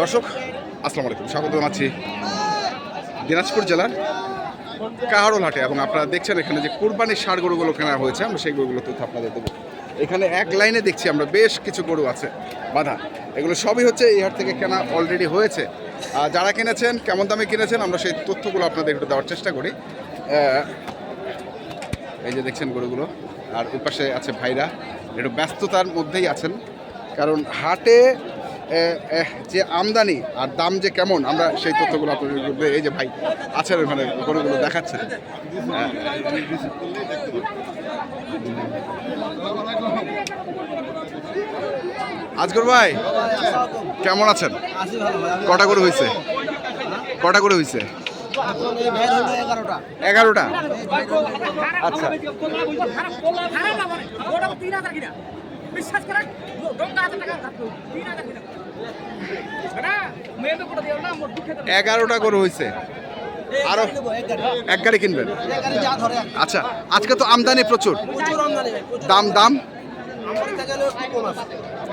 দর্শক, আসসালামু আলাইকুম। স্বাগত জানাচ্ছি দিনাজপুর জেলার কাহারোল হাটে এবং আপনারা দেখছেন এখানে যে কোরবানির সার গরুগুলো কেনা হয়েছে আমরা সেই গরুগুলো তথ্য আপনাদের দেবো। এখানে এক লাইনে দেখছি আমরা বেশ কিছু গরু আছে, বাধা। এগুলো সবই হচ্ছে এই হাট থেকে কেনা অলরেডি হয়েছে। আর যারা কিনেছেন, কেমন দামে কিনেছেন, আমরা সেই তথ্যগুলো আপনাদের একটু দেওয়ার চেষ্টা করি। এই যে দেখছেন গরুগুলো, আর ওই পাশে আছে ভাইরা। একটু ব্যস্ততার মধ্যেই আছেন, কারণ হাটে যে আমদানি আর দাম যে কেমন, আমরা সেই তথ্যগুলো আপনাদের এই যে ভাই আছেন ওখানে গরুগুলো দেখাচ্ছেন। হ্যাঁ। আজগর ভাই, কেমন আছেন? কটা করে হয়েছে কটা করে হয়েছে এগারোটা। আচ্ছা। বিশ্বাস করেন হাজার টাকা তিন হাজার এগারোটা করে হয়েছে আরও এক গাড়ি। কিনবেন এক গাড়ি যা ধরে এক। আচ্ছা আজকে তো আমদানি প্রচুর প্রচুর আমদানি ভাই, প্রচুর। দাম দাম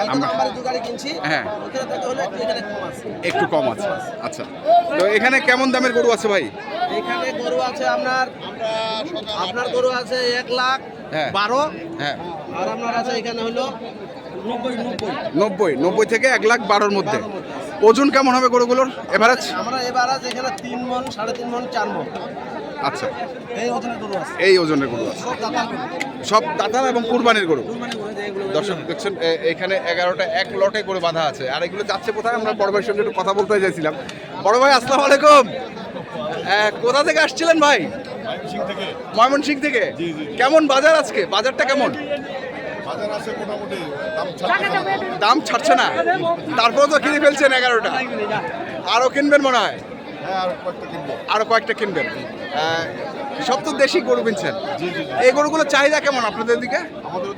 একটু কম আছে। হ্যাঁ। একটু কম আছে আচ্ছা তো এখানে কেমন দামের গরু আছে ভাই এখানে গরু আছে আপনার আপনার গরু আছে এক লাখ হ্যাঁ। বারো হ্যাঁ আর আপনার আছে এখানে হলো নব্বই নব্বই। থেকে এক লাখ বারোর মধ্যে। মধ্যে ওজন কেমন হবে গরুগুলোর? এভারেজ? আমরা এবার আছে এখানে তিন মন সাড়ে তিন মন চার মন। আচ্ছা। এই ওজনের গরু আছে। এই ওজনের গরু আছে। সব দাদা এবং কুরবানির গরু? দর্শক দেখছেন এখানে এগারোটা এক লটে করে বাঁধা আছে। আর এগুলো যাচ্ছে কোথায়? আমরা বড় ভাইয়ের সঙ্গে একটু কথা বলতে চাইছিলাম। বড় ভাই আসসালামু আলাইকুম। কোথা থেকে আসছিলেন ভাই? ময়মনসিং থেকে। কেমন বাজার আজকে? বাজারটা কেমন? দাম ছাড়ছে না। দাম ছাড়ছে না। তারপরে তো কিনে ফেলছেন এগারোটা। আরও কিনবেন মনে হয়? হ্যাঁ আর কয়েকটা আরও কয়েকটা কিনবেন। সব তো দেশি গরু কিনছেন। জি জি জি। এই গরুগুলোর চাহিদা কেমন আপনাদের দিকে? আমাদের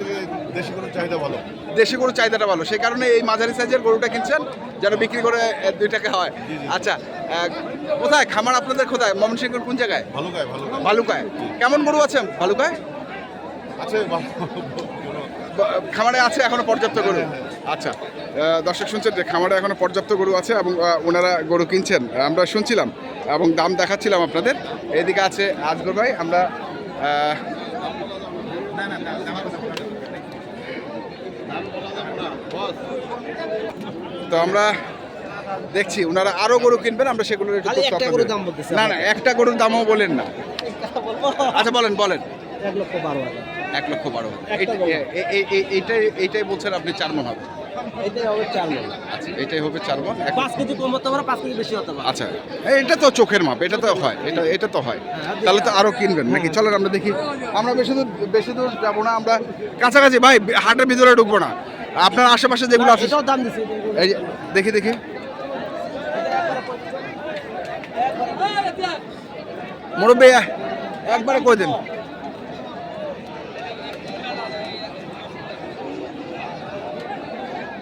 দেশি কোনো চাহিদা ভালো। দেশি গরুর চাহিদাটা ভালো। সেই কারণে এই মাঝারি সাইজের গরুটা কিনছেন যেন বিক্রি করে দুই টাকা হয়। আচ্ছা কোথায়? খামার আপনাদের কোথায়? ময়মনসিংহের কোন জায়গায়? ভালো গায়ে ভালো গায়ে। ভালুকায়। কেমন গরু আছে ভালুকায়? আছে খামারে আছে এখনও পর্যাপ্ত গরু? আচ্ছা। দর্শক শুনছেন যে খামারে এখনও পর্যাপ্ত গরু আছে এবং ওনারা গরু কিনছেন। আমরা শুনছিলাম এবং দাম দেখাচ্ছিলাম আপনাদের। এদিকে আছে আজগর ভাই আমরা তো আমরা দেখছি ওনারা আরও গরু কিনবেন আমরা দাম না না একটা গরুর দামও বলেন না। আচ্ছা বলেন বলেন। এক লক্ষ বারো হাজার। এক লক্ষ বারো এইটাই এইটাই বলছেন আপনি চার মন হবে? এটাই হবে চার মন। আচ্ছা এটাই হবে চার মন। পাঁচ কেজি কম হতে পারে পাঁচ কেজি বেশি হতে পারে। আচ্ছা এই- এটা তো চোখের মাপ এটা তো হয় এটা এটা তো হয়। তাহলে তো আরও কিনবেন নাকি? চলেন আমরা দেখি। আমরা বেশি দূর বেশি দূর যাব না আমরা কাছাকাছি ভাই হাটের ভিতরে ঢুকবো না। আপনার আশেপাশে যেগুলো আছে এটাও দাম দেখি দেখি। মুরব্বী একবারে করে দিন সময়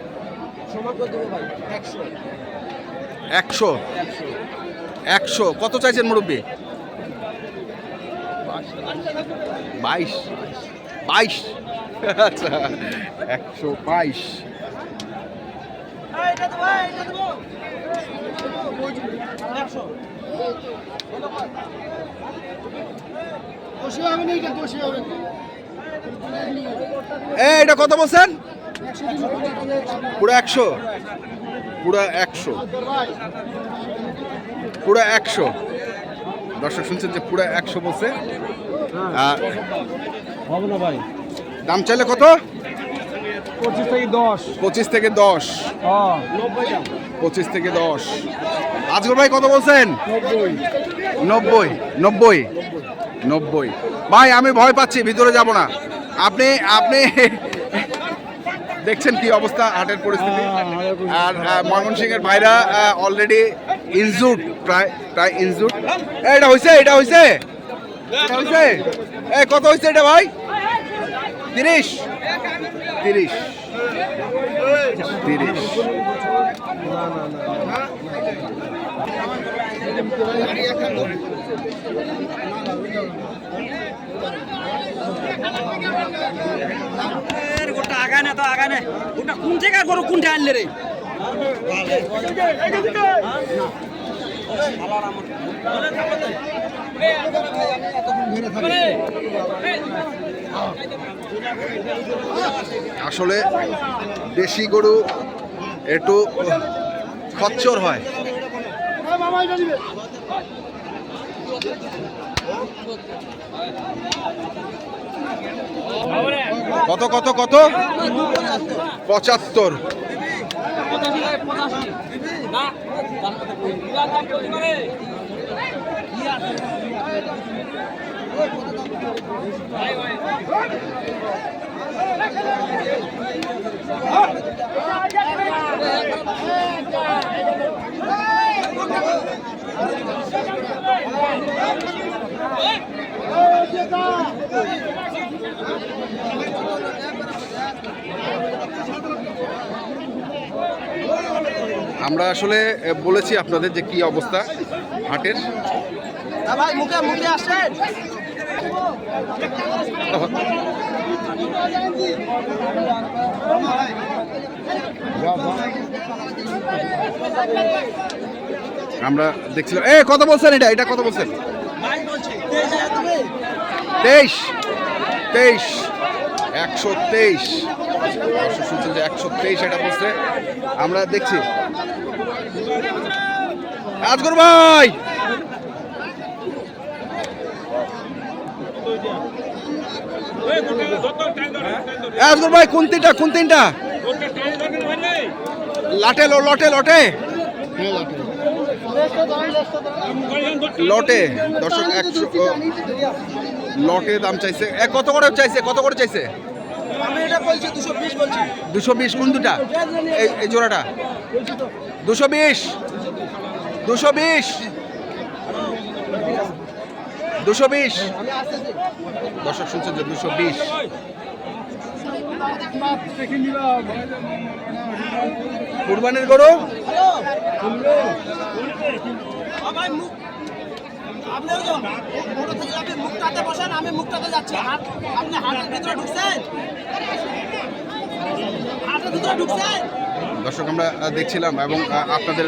করে দেবো ভাই একশো। একশো? কত চাইছেন মুরব্বী? বাইশ। বাইশ। আচ্ছা একশো বাইশ। এটা কত বলছেন? পুরো একশো? পুরো একশো। পুরো একশো। দর্শক শুনছেন যে পুরো একশো বলছে। আর ভাই। দাম চাইলে কত? পঁচিশ থেকে দশ। পঁচিশ থেকে দশ। হ্যাঁ। পঁচিশ থেকে দশ। আজগর ভাই কত বলছেন? নব্বই। নব্বই। নব্বই। ভাই আমি ভয় পাচ্ছি ভিতরে যাব না। আপনি আপনি দেখছেন কি অবস্থা হাটের পরিস্থিতি? আর ময়মনসিংহের ভাইরা অলরেডি ইনজুড প্রায় প্রায় ইনজুড এটা হয়েছে এটা হয়েছে এটা হয়েছে এ কত হয়েছে এটা ভাই? তিরিশ। তিরিশ। তিরিশ। গোটা আগায় না তো আগায় না গোটা কোন থেকে কোনটা আনলে রে? আসলে দেশি গরু একটু খচ্চর হয়। কত কত কত? পঁচাত্তর। আমরা আসলে বলেছি আপনাদের যে কি অবস্থা হাটের। ভাই মুখে মুখে আসেন। আমরা দেখছিলাম। এ কত বলছেন এটা এটা কত বলছেন। তেইশ তেইশ একশো তেইশ। শুনছেন যে একশো তেইশ এটা বলছে। আমরা দেখছি। আজগর ভাই। আজগর ভাই কোন তিনটা কোন তিনটা। লাটে লটে লটে। লটে, দর্শক, একশো লটে দাম চাইছে। কত করে চাইছে, কত করে চাইছে? দুশো বিশ, কোন দুটা? এই জোড়াটা? দুশো বিশ। দুশো বিশ। দুশো বিশ। দর্শক শুনছেন যে দুশো বিশ। কুরবানির গরু। আপনি আপনি মুখটাতে বসেন আমি মুখটাতে যাচ্ছি। হাত আপনি হাতের ভিতরে ঢুকছেন? হাতের ভিতরে ঢুকছেন? দর্শক আমরা দেখছিলাম এবং আপনাদের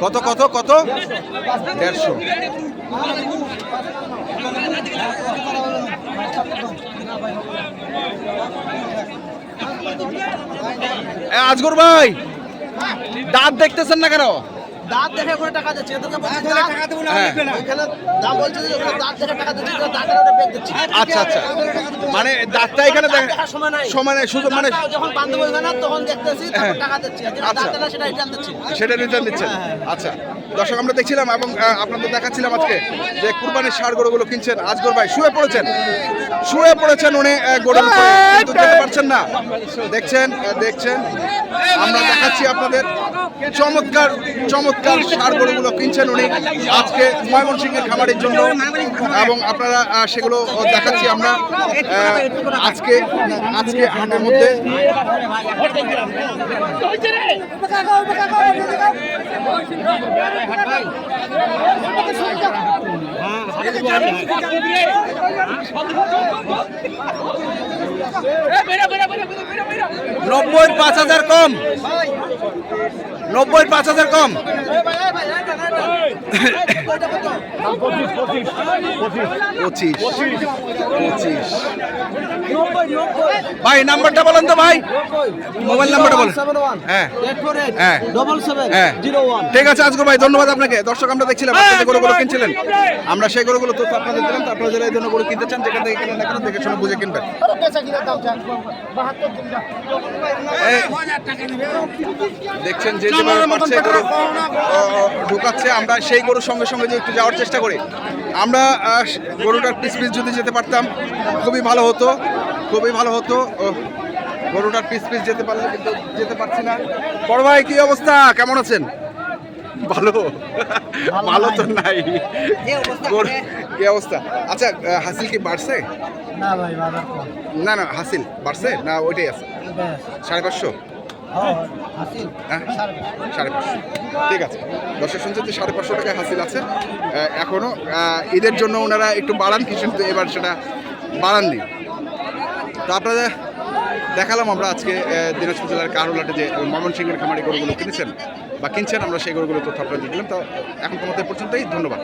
কত কত কত? দেড়শো। আজগর ভাই দাঁত দেখতেছেন না কেন? দাঁত দেখে করে টাকা দিচ্ছি। এদেরকে বলছি দাঁত হ্যাঁ। দাম বলছে যে ওখানে দাঁত দেখে টাকা দিচ্ছি ওখানে দাঁতের ওটা বেগ দিচ্ছি। আচ্ছা আচ্ছা মানে দাঁতটা এখানে সময় নাই। সময় নেই শুধু মানে যখন বান্ধব হয়ে না তখন দেখতেছি হ্যাঁ। তারপর টাকা দিচ্ছি। আচ্ছা। দাঁত না সেটা রিটার্ন দিচ্ছি। সেটা রিটার্ন দিচ্ছেন আচ্ছা। দর্শক আমরা দেখছিলাম এবং আপনাদের দেখাচ্ছিলাম আজকে যে কুরবানির সার গরুগুলো কিনছেন। আজগর ভাই শুয়ে পড়েছেন। শুয়ে পড়েছেন উনি গরুর কিন্তু যেতে পারছেন না। দেখছেন দেখছেন। আমরা দেখাচ্ছি আপনাদের। চমৎকার চমৎকার সার গরুগুলো কিনছেন উনি আজকে ময়মনসিংহের খামারের জন্য। এবং আপনারা সেগুলো দেখাচ্ছি আমরা। আজকে আজকে হাটের মধ্যে। নব্বই পাঁচ হাজার কম। নব্বই পাঁচ হাজার কম। পঁচিশ পঁচিশ ভাই, নাম্বারটা বলেন তো ভাই। মোবাইল নাম্বারটা বলেন। হ্যাঁ। হ্যাঁ। হ্যাঁ। ঠিক আছে আজকে ভাই, ধন্যবাদ আপনাকে। দর্শক, আমরা দেখছিলাম আপনি যে গরুগুলো কিনছিলেন। আমরা সেই গরুগুলো তথ্য আপনাদের দিলাম। তো আপনারা যারা এই ধরনের গরু কিনতে চান, যেখান থেকে কিনেন না দেখে শুনে বুঝে কিনবেন। দেখছেন যে যেভাবে পারছে ঢুকাচ্ছে। আমরা সেই গরুর সঙ্গে সঙ্গে যে একটু যাওয়ার চেষ্টা করি। আমরা গরুটার পিস পিস যদি যেতে পারতাম খুবই ভালো হতো খুবই ভালো হতো। গরুটার পিস পিস যেতে পারলে কিন্তু যেতে পারছি না। বড় ভাই কি অবস্থা? কেমন আছেন? ভালো। ভালো তো নাই। কি অবস্থা আচ্ছা হাসিল কি বাড়ছে? না ভাই না না হাসিল বাড়ছে? না ওইটাই আছে। সাড়ে পাঁচশো? সাড়ে পাঁচশো। ঠিক আছে। দর্শক শুনছেন যে সাড়ে পাঁচশো টাকায় হাসিল আছে। এখনও এখনও ঈদের জন্য ওনারা একটু বাড়ান কিন্তু এবার সেটা বাড়াননি। তো আপনারা দেখালাম আমরা আজকে দিনাজপুর জেলার কারুলাটে যে ময়মনসিংহের খামারি গরুগুলো কিনেছেন বা কিনছেন, আমরা সেই গরুগুলো তথ্য আপনারা দিয়ে দিলাম। তো এখন তোমাদের পর্যন্তই, ধন্যবাদ।